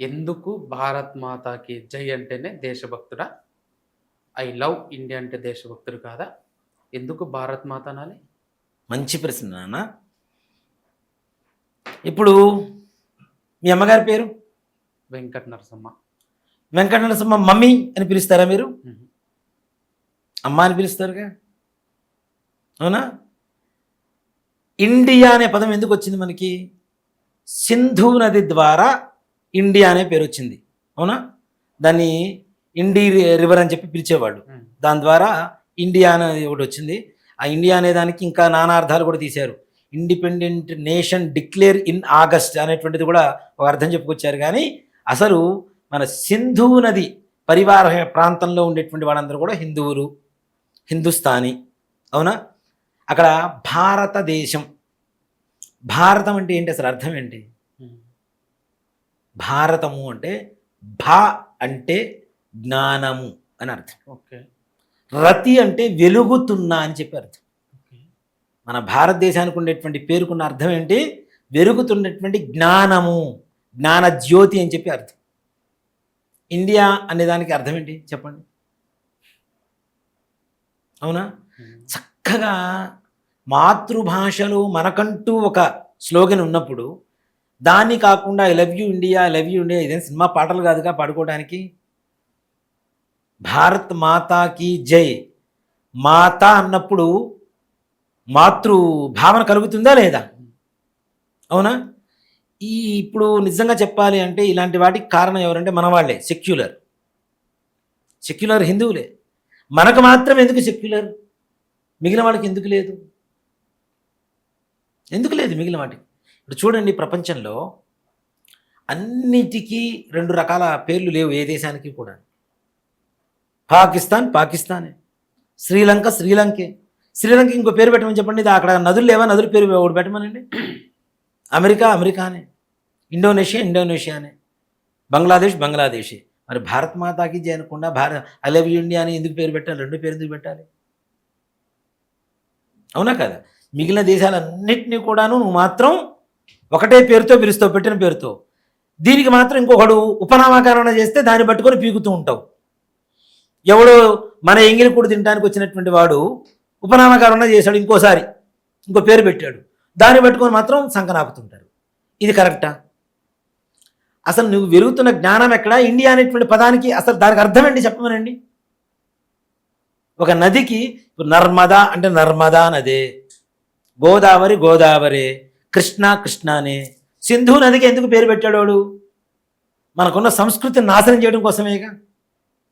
ఎందుకు భారత్ మాతాకి జై అంటేనే దేశభక్తుడా? ఐ లవ్ ఇండియా అంటే దేశభక్తుడు కాదా? ఎందుకు భారత్ మాత అనాలి? మంచి ప్రశ్న నాన్న. ఇప్పుడు మీ అమ్మగారి పేరు? వెంకట నరసమ్మ. వెంకట నరసింహ మమ్మీ అని పిలుస్తారా మీరు? మ్మ్. అమ్మ అని పిలుస్తారుగా? అవునా? ఇండియా అనే పదం ఎందుకు వచ్చింది మనకి? సింధు నది ద్వారా ఇండియా అనే పేరు వచ్చింది. అవునా? దాన్ని ఇండి రివర్ అని చెప్పి పిలిచేవాళ్ళు. దాని ద్వారా ఇండియా అనేది ఒకటి వచ్చింది. ఆ ఇండియా అనే దానికి ఇంకా నానా అర్థాలు కూడా తీశారు. Independent nation declare in August అనేటువంటిది కూడా ఒక అర్థం చెప్పుకొచ్చారు. కానీ అసలు మన సింధు నది పరివార ప్రాంతంలో ఉండేటువంటి వాళ్ళందరూ కూడా హిందువులు హిందుస్థానీ. అవునా? అక్కడ భారతదేశం. భారతం అంటే ఏంటి? అసలు అర్థం ఏంటి. భారతము అంటే భా అంటే జ్ఞానము అని అర్థం. ఓకే. రతి అంటే వెలుగుతున్నా అని చెప్పి అర్థం. మన భారతదేశానికి ఉండేటువంటి పేరుకున్న అర్థం ఏంటి? వెలుగుతున్నటువంటి జ్ఞానము జ్ఞాన జ్యోతి అని చెప్పి అర్థం. ఇండియా అనే దానికి అర్థం ఏంటి? చెప్పండి. అవునా. చక్కగా మాతృభాషలో మనకంటూ ఒక స్లోగన్ ఉన్నప్పుడు దాన్ని కాకుండా I love you India I love you India ఇదేం సినిమా పాటలు కాదుగా పాడుకోవడానికి? భారత్ మాతాకి జై. మాత అన్నప్పుడు మాతృ భావన కలుగుతుందా లేదా? అవునా? ఈ ఇప్పుడు నిజంగా చెప్పాలి అంటే ఇలాంటి వాటికి కారణం ఎవరంటే మన వాళ్ళే సెక్యులర్ సెక్యులర్ హిందువులే. మనకు మాత్రం ఎందుకు సెక్యులర్ మిగిలిన వాళ్ళకి ఎందుకు లేదు? ఎందుకు లేదు మిగిలిన వాటికి? ఇప్పుడు చూడండి ప్రపంచంలో అన్నిటికీ రెండు రకాల పేర్లు లేవు ఏ దేశానికి కూడా. పాకిస్తాన్ పాకిస్తానే. శ్రీలంక శ్రీలంకే. శ్రీలంక ఇంకో పేరు పెట్టమని చెప్పండి. అక్కడ నదులు లేవా? నదుల పేరు ఒకటి పెట్టమనండి. అమెరికా అమెరికానే. ఇండోనేషియా ఇండోనేషియానే. బంగ్లాదేశ్ బంగ్లాదేశే. మరి భారత్ మాతాకి చేయకుండా భారత్ ఐ లవ్ ఇండియా అని ఎందుకు పేరు పెట్టాలి? రెండు పేరు ఎందుకు పెట్టాలి? అవునా కదా? మిగిలిన దేశాలన్నింటినీ కూడాను నువ్వు మాత్రం ఒకటే పేరుతో పిలుస్తావు పెట్టిన పేరుతో. దీనికి మాత్రం ఇంకొకడు ఉపనామకరణ చేస్తే దాన్ని పట్టుకొని పీకుతూ ఉంటావు. ఎవడో మన ఎంగిలి కూడా తినడానికి వచ్చినటువంటి వాడు ఉపనామకరణ చేశాడు ఇంకోసారి ఇంకో పేరు పెట్టాడు. దాన్ని పట్టుకొని మాత్రం సంకనాపుతుంటారు. ఇది కరెక్టా? అసలు నువ్వు వెలుగుతున్న జ్ఞానం ఎక్కడ? ఇండియా అనేటువంటి పదానికి అసలు దానికి అర్థం ఏంటి చెప్పమనండి? ఒక నదికి ఇప్పుడు నర్మదా అంటే నర్మదా నదే గోదావరి గోదావరి కృష్ణ కృష్ణానే సింధు నదికి ఎందుకు పేరు పెట్టాడు వాడు? మనకున్న సంస్కృతిని నాశనం చేయడం కోసమేగా.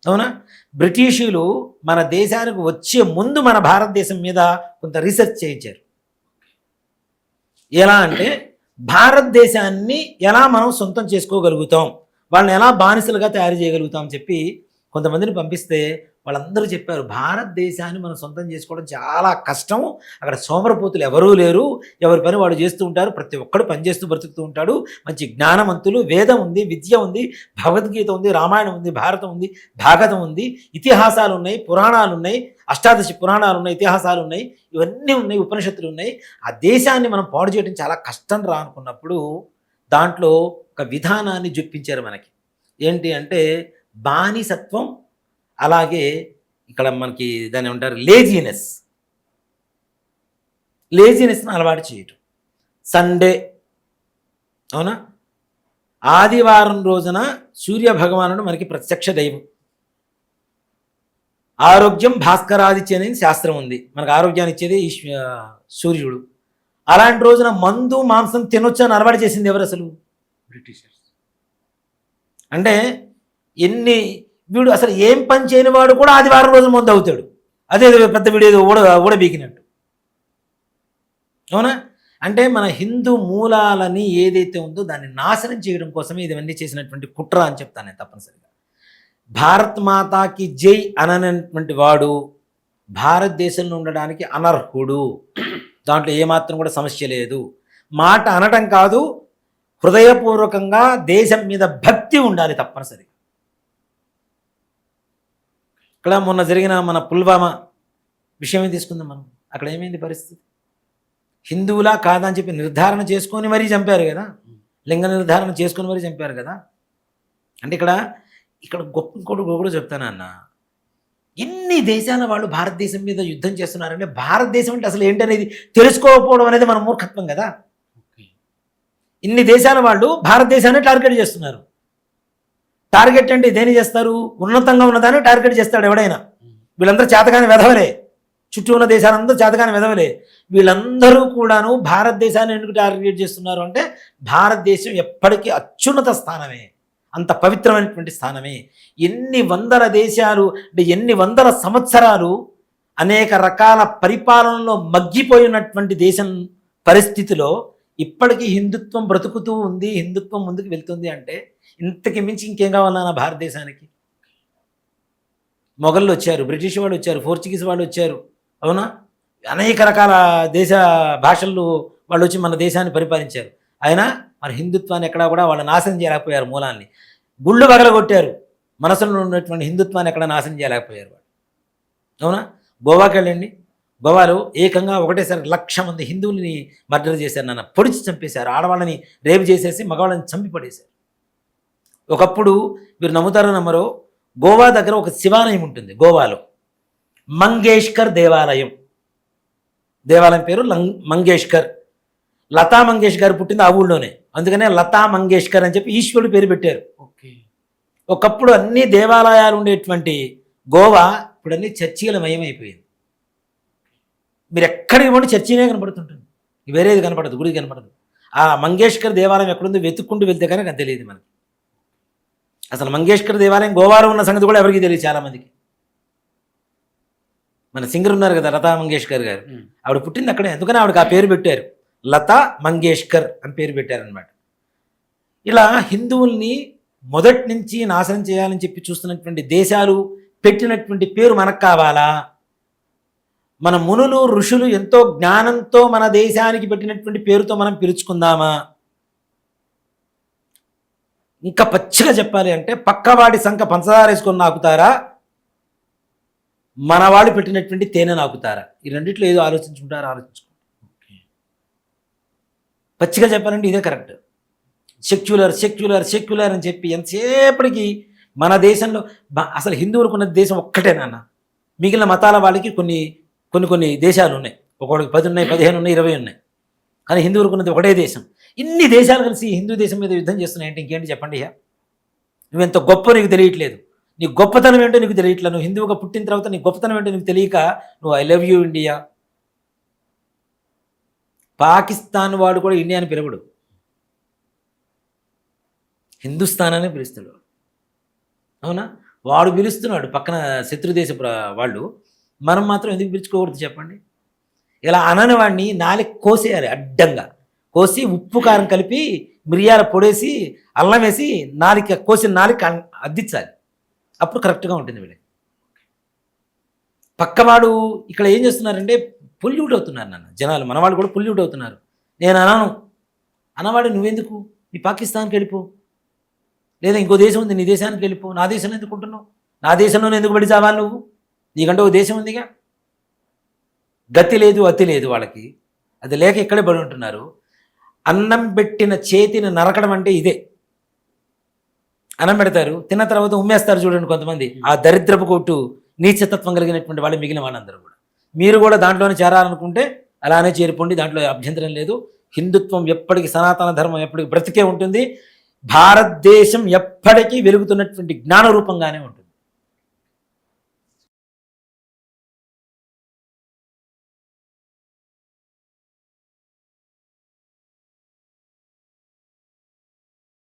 అవునా? బ్రిటిషులు మన దేశానికి వచ్చే ముందు మన భారతదేశం మీద కొంత రీసెర్చ్ చేయించారు. ఎలా అంటే భారతదేశాన్ని ఎలా మనం సొంతం చేసుకోగలుగుతాం వాళ్ళని ఎలా బానిసలుగా తయారు చేయగలుగుతాం చెప్పి కొంతమందిని పంపిస్తే వాళ్ళందరూ చెప్పారు భారతదేశాన్ని మనం సొంతం చేసుకోవడం చాలా కష్టం. అక్కడ సోమరపోతులు ఎవరూ లేరు. ఎవరి పని వాడు చేస్తూ ఉంటారు. ప్రతి ఒక్కడు పనిచేస్తూ బ్రతుకుతూ ఉంటాడు. మంచి జ్ఞానవంతులు వేదం ఉంది విద్య ఉంది భగవద్గీత ఉంది రామాయణం ఉంది భారతం ఉంది భాగతం ఉంది. ఇతిహాసాలు ఉన్నాయి పురాణాలు ఉన్నాయి అష్టాదశి పురాణాలు ఉన్నాయి ఇతిహాసాలు ఉన్నాయి. ఇవన్నీ ఉన్నాయి ఉపనిషత్తులు ఉన్నాయి. ఆ దేశాన్ని మనం పాడు చేయడం చాలా కష్టం రా అనుకున్నప్పుడు దాంట్లో ఒక విధానాన్ని చూపించారు మనకి. ఏంటి అంటే బానిసత్వం అలాగే ఇక్కడ మనకి దాన్ని ఏమంటారు? లేజీనెస్ లేజీనెస్ని అలవాటు చేయటం. సండే అవునా? ఆదివారం రోజున సూర్య భగవానుడు మనకి ప్రత్యక్ష దైవం. ఆరోగ్యం భాస్కరాదిత్య అనేది శాస్త్రం ఉంది. మనకు ఆరోగ్యాన్ని ఇచ్చేది ఈశ్వ సూర్యుడు. అలాంటి రోజున మందు మాంసం తినొచ్చు అని అలవాటు చేసింది ఎవరు అసలు? బ్రిటిషర్స్. అంటే ఎన్ని వీడు అసలు ఏం పని చేయని వాడు కూడా ఆదివారం రోజు ముందు అవుతాడు. అదే పెద్ద వీడియో ఊడ ఊడబీకినట్టు. అవునా? అంటే మన హిందూ మూలాలని ఏదైతే ఉందో దాన్ని నాశనం చేయడం కోసమే ఇవన్నీ చేసినటువంటి కుట్ర అని చెప్తాను నేను తప్పనిసరిగా. భారత్ మాతాకి జై అననటువంటి వాడు భారతదేశంలో ఉండడానికి అనర్హుడు. దాంట్లో ఏమాత్రం కూడా సమస్య లేదు. మాట అనటం కాదు హృదయపూర్వకంగా దేశం మీద భక్తి ఉండాలి తప్పనిసరి ఇక్కడ మొన్న జరిగిన మన పుల్వామా విషయమే తీసుకుందాం మనం? అక్కడ ఏమైంది పరిస్థితి? హిందువులా కాదా అని చెప్పి నిర్ధారణ చేసుకొని మరీ చంపారు కదా? లింగ నిర్ధారణ చేసుకొని మరీ చంపారు కదా? అంటే ఇక్కడ ఇక్కడ గొప్ప ఇంకోటి కూడా చెప్తాను అన్న. ఎన్ని దేశాల వాళ్ళు భారతదేశం మీద యుద్ధం చేస్తున్నారంటే భారతదేశం అంటే అసలు ఏంటనేది తెలుసుకోకపోవడం అనేది మన మూర్ఖత్వం కదా? ఇన్ని దేశాల వాళ్ళు భారతదేశాన్ని టార్గెట్ చేస్తున్నారు. టార్గెట్ అంటే దేని చేస్తారు? ఉన్నతంగా ఉన్నదాన్ని టార్గెట్ చేస్తాడు ఎవడైనా. వీళ్ళందరూ చేతగాని వెధవలే. చుట్టూ ఉన్న దేశాలందరూ చేతగాని వెధవలే. వీళ్ళందరూ కూడాను భారతదేశాన్ని ఎందుకు టార్గెట్ చేస్తున్నారు అంటే భారతదేశం ఎప్పటికీ అత్యున్నత స్థానమే. అంత పవిత్రమైనటువంటి స్థానమే. ఎన్ని వందల దేశాలు అంటే ఎన్ని వందల సంవత్సరాలు అనేక రకాల పరిపాలనలో మగ్గిపోయినటువంటి దేశం పరిస్థితిలో ఇప్పటికీ హిందుత్వం బ్రతుకుతూ ఉంది హిందుత్వం ముందుకు వెళ్తుంది అంటే ఇంతకి మించి ఇంకేం కావాలన్నా భారతదేశానికి? మొఘళ్ళు వచ్చారు బ్రిటిష్ వాళ్ళు వచ్చారు పోర్చుగీస్ వాళ్ళు వచ్చారు అవునా? అనేక రకాల దేశ భాషల్లో వాళ్ళు వచ్చి మన దేశాన్ని పరిపాలించారు. అయినా మన హిందుత్వాన్ని ఎక్కడా కూడా వాళ్ళు నాశనం చేయలేకపోయారు మూలాన్ని గుళ్ళు పగలగొట్టారు మనసులో ఉన్నటువంటి హిందుత్వాన్ని ఎక్కడ నాశనం చేయలేకపోయారు వాళ్ళు. అవునా? గోవాకి వెళ్ళండి. గోవాలో ఏకంగా ఒకటేసారి లక్ష మంది హిందువులని మర్డర్ చేశారు నాన్న. పొడిచి చంపేశారు. ఆడవాళ్ళని రేపు చేసేసి మగవాళ్ళని చంపి పడేశారు. ఒకప్పుడు మీరు నమ్ముతారో నమ్మరో గోవా దగ్గర ఒక శివాలయం ఉంటుంది గోవాలో. మంగేష్కర్ దేవాలయం. దేవాలయం పేరు మంగేష్కర్. లతా మంగేష్కర్ పుట్టింది ఆ ఊళ్ళోనే. అందుకనే లతా మంగేష్కర్ అని చెప్పి ఈశ్వరుడు పేరు పెట్టారు. ఓకే. ఒకప్పుడు అన్ని దేవాలయాలు ఉండేటువంటి గోవా ఇప్పుడు అన్ని చర్చిల మయమైపోయింది. మీరు ఎక్కడికి పోండి చర్చినే కనపడుతుంటుంది. వేరేది కనపడదు గుడి కనపడదు. ఆ మంగేష్కర్ దేవాలయం ఎక్కడుందో వెతుక్కుంటూ వెళ్తే కానీ నాకు తెలియదు మనకి. అసలు మంగేష్కర్ దేవాలయం గోవాలో ఉన్న సంగతి కూడా ఎవరికి తెలియదు చాలామందికి. మన సింగర్ ఉన్నారు కదా లతా మంగేష్కర్ గారు. ఆవిడ పుట్టింది అక్కడే అందుకని ఆవిడకి ఆ పేరు పెట్టారు. లతా మంగేష్కర్ అని పేరు పెట్టారనమాట ఇలా హిందువుల్ని మొదటి నుంచి నాశనం చేయాలని చెప్పి చూస్తున్నటువంటి దేశాలు పెట్టినటువంటి పేరు మనకు కావాలా? మన మునులు ఋషులు ఎంతో జ్ఞానంతో మన దేశానికి పెట్టినటువంటి పేరుతో మనం పిలుచుకుందామా? ఇంకా పచ్చిగా చెప్పాలి అంటే పక్కవాడి సంఖ పంచదార వేసుకొని నాకుతారా? మన వాళ్ళు పెట్టినటువంటి తేనె నాకుతారా? ఈ రెండిట్లో ఏదో ఆలోచించుకుంటారా ఆలోచించుకుంటారు. పచ్చిగా చెప్పాలంటే ఇదే కరెక్ట్. సెక్యులర్ సెక్యులర్ సెక్యులర్ అని చెప్పి ఎంతసేపటికి మన దేశంలో అసలు హిందువులకు ఉన్న దేశం ఒక్కటే నాన్న. మిగిలిన మతాల వాళ్ళకి కొన్ని కొన్ని కొన్ని దేశాలు ఉన్నాయి. ఒక్కొక్కడికి పది ఉన్నాయి పదిహేను ఉన్నాయి ఇరవై ఉన్నాయి. కానీ హిందువులకు ఉన్నది ఒకటే దేశం. ఇన్ని దేశాలు కలిసి హిందూ దేశం మీద యుద్ధం చేస్తున్నాయంటే ఇంకేంటి చెప్పండి ఇక నువ్వెంత గొప్ప నీకు తెలియట్లేదు. నీ గొప్పతనం ఏంటో నీకు తెలియట్లేదు నువ్వు హిందువుగా పుట్టిన తర్వాత నీ గొప్పతనం ఏంటో నీకు తెలియక నువ్వు I love you India Pakistan వాడు కూడా ఇండియాని పిలవడు. హిందుస్థాన్ అని పిలుస్తాడు. అవునా? వాడు పిలుస్తున్నాడు పక్కన శత్రుదేశ వాళ్ళు. మనం మాత్రం ఎందుకు పిలుచుకోకూడదు చెప్పండి? ఇలా అనని వాడిని నాలుగు కోసేయాలి అడ్డంగా. కోసి ఉప్పు కారం కలిపి మిరియాల పొడేసి అల్లం వేసి నాలిక కోసిన నాలిక అద్దించాలి. అప్పుడు కరెక్ట్గా ఉంటుంది వీళ్ళకి. పక్కవాడు ఇక్కడ ఏం చేస్తున్నారంటే పొల్యూట్ అవుతున్నారు నాన్న జనాలు. మనవాళ్ళు కూడా పొల్యూట్ అవుతున్నారు. నేను అనను. అనవాడు నువ్వెందుకు? నీ పాకిస్తాన్కి వెళ్ళిపో. లేదా ఇంకో దేశం ఉంది నీ దేశానికి వెళ్ళిపో. నా దేశంలో ఎందుకు ఉంటున్నావు? నా దేశంలోనే ఎందుకు పడి చావాలి నువ్వు? నీకంటే ఒక దేశం ఉందిగా. గతి లేదు అతి లేదు వాళ్ళకి. అది లేక ఇక్కడే పడి ఉంటున్నారు. అన్నం పెట్టిన చేతిని నరకడం అంటే ఇదే. అన్నం పెడతారు తిన్న తర్వాత ఉమ్మేస్తారు చూడండి కొంతమంది. ఆ దరిద్రపు కొట్టు నీచతత్వం కలిగినటువంటి వాళ్ళు మిగిలిన వాళ్ళందరూ కూడా. మీరు కూడా దాంట్లోనే చేరాలనుకుంటే అలానే చేరిపోండి దాంట్లో అభ్యంతరం లేదు. హిందుత్వం ఎప్పటికీ సనాతన ధర్మం ఎప్పటికీ బ్రతికే ఉంటుంది. భారతదేశం ఎప్పటికీ వెలుగుతున్నటువంటి జ్ఞాన రూపంగానే ఉంటుంది.